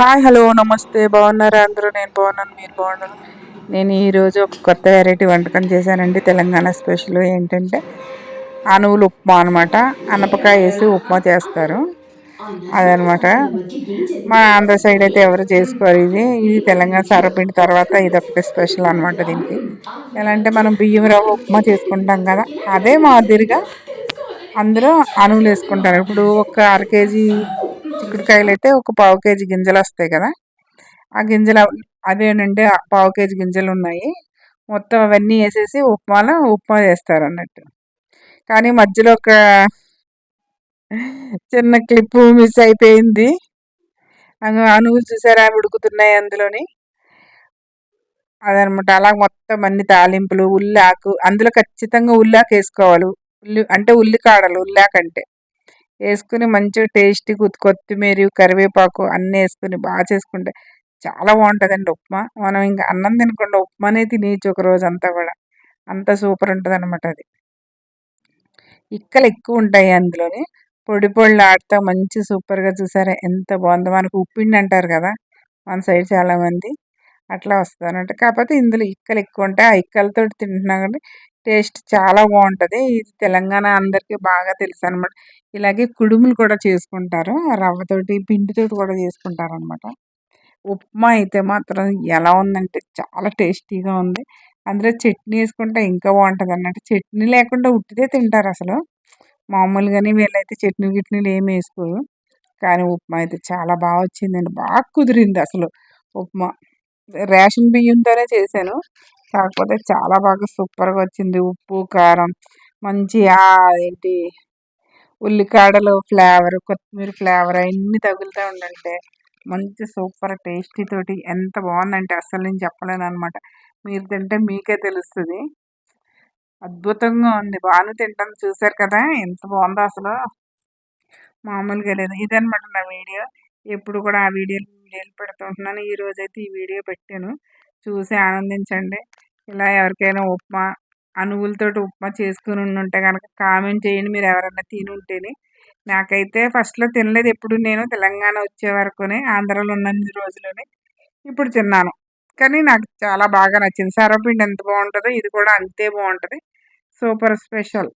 Hi hello నమస్తే. బాగున్నారా అందరూ? నేను బాగున్నాను మీరు బాగున్నారు? నేను ఈరోజు ఒక కొత్త వెరైటీ వంటకం చేశానండి తెలంగాణ స్పెషల్ ఏంటంటే అనువులు ఉప్మా అనమాట అనపకాయ వేసి ఉప్మా చేస్తారు. అదనమాట మా ఆంధ్ర సైడ్ అయితే ఎవరు చేసుకోరు ఇది. ఇది తెలంగాణ సరపిండి తర్వాత ఇది ఒకటి స్పెషల్ అనమాట దీనికి. ఎలా అంటే మనం బియ్యం రవ్వ ఉప్మా చేసుకుంటాం కదా అదే మాదిరిగా అందులో అనువులు వేసుకుంటారు. ఇప్పుడు ఒక అర కేజీ చిక్కుడుకాయలు అయితే ఒక పావు కేజీ గింజలు వస్తాయి కదా. ఆ గింజలు అదేనండి పావు కేజీ గింజలు ఉన్నాయి మొత్తం అవన్నీ వేసేసి ఉప్మాలో ఉప్మా చేస్తారు అన్నట్టు కానీ మధ్యలో ఒక చిన్న క్లిప్ మిస్ అయిపోయింది. అనుగులు చూసారా ఉడుకుతున్నాయి అందులోని? అదనమాట అలా మొత్తం అన్ని తాలింపులు ఉల్లాకు అందులో ఖచ్చితంగా ఉల్లాకు వేసుకోవాలి ఉల్లి అంటే ఉల్లికాడలు ఉల్లాకంటే. అంటే వేసుకుని మంచిగా టేస్టీ కొత్తిమీర కరివేపాకు అన్నీ వేసుకుని బాగా చేసుకుంటే చాలా బాగుంటుందండి ఉప్మా. మనం ఇంకా అన్నం తినకుండా ఉప్మానే తినేయచ్చు ఒక రోజు అంతా కూడా. అంత సూపర్ ఉంటుంది అనమాట అది. ఇక్కలు ఎక్కువ ఉంటాయి అందులోని. పొడి పొళ్ళు ఆడుతూ మంచి సూపర్గా చూసారా? ఎంత బాగుందో. మనకు ఉప్పిండి అంటారు కదా? మన సైడ్ చాలామంది. అట్లా వస్తుంది అన్నట్టు కాకపోతే ఇందులో ఇక్కలు ఎక్కువ ఉంటాయి ఆ ఇక్కలతో తింటున్నా కానీ టేస్ట్ చాలా బాగుంటుంది ఇది తెలంగాణ అందరికీ బాగా తెలుసు అనమాట ఇలాగే కుడుములు కూడా చేసుకుంటారు. రవ్వతోటి పిండితోటి కూడా చేసుకుంటారు అనమాట ఉప్మా అయితే మాత్రం ఎలా ఉందంటే చాలా టేస్టీగా ఉంది. అందులో చట్నీ వేసుకుంటే ఇంకా బాగుంటుంది అన్నట్టు చట్నీ లేకుండా ఉట్టిదే తింటారు అసలు. మామూలుగానే వీళ్ళైతే చట్నీ గిట్నీలు ఏమి వేసుకోరు. కానీ ఉప్మా అయితే చాలా బాగా వచ్చిందండి. బాగా కుదిరింది అసలు ఉప్మా. రేషన్ బియ్యంతోనే చేశాను. కాకపోతే చాలా బాగా సూపర్గా వచ్చింది. ఉప్పు కారం మంచి ఏంటి ఉల్లికాడలు ఫ్లేవర్ కొత్తిమీర ఫ్లేవర్ అవన్నీ తగులుతూ ఉండంటే మంచి సూపర్ టేస్టీ తోటి ఎంత బాగుందంటే అసలు నేను చెప్పలేను అనమాట మీరు తింటే మీకే తెలుస్తుంది. అద్భుతంగా ఉంది. బాగానే తింటాను. చూసారు కదా ఎంత బాగుందో అసలు. మామూలుగా లేదు. ఇదనమాట నా వీడియో. ఎప్పుడు కూడా ఆ వీడియోలు వీడియోలు పెడుతుంటున్నాను ఈరోజు అయితే ఈ వీడియో పెట్టాను. చూసి ఆనందించండి. ఇలా ఎవరికైనా ఉప్మా అనువులతోటి ఉప్మా చేసుకుని ఉంటే కనుక కామెంట్ చేయండి. మీరు ఎవరైనా తిని ఉంటేనే. నాకైతే ఫస్ట్లో తినలేదు. ఎప్పుడు నేను తెలంగాణ వచ్చే వరకునే ఆంధ్రాలో ఉన్నన్ని రోజులని ఇప్పుడు తిన్నాను. కానీ నాకు చాలా బాగా నచ్చింది. సర్వపిండి ఎంత బాగుంటుందో ఇది కూడా అంతే బాగుంటుంది. Super special.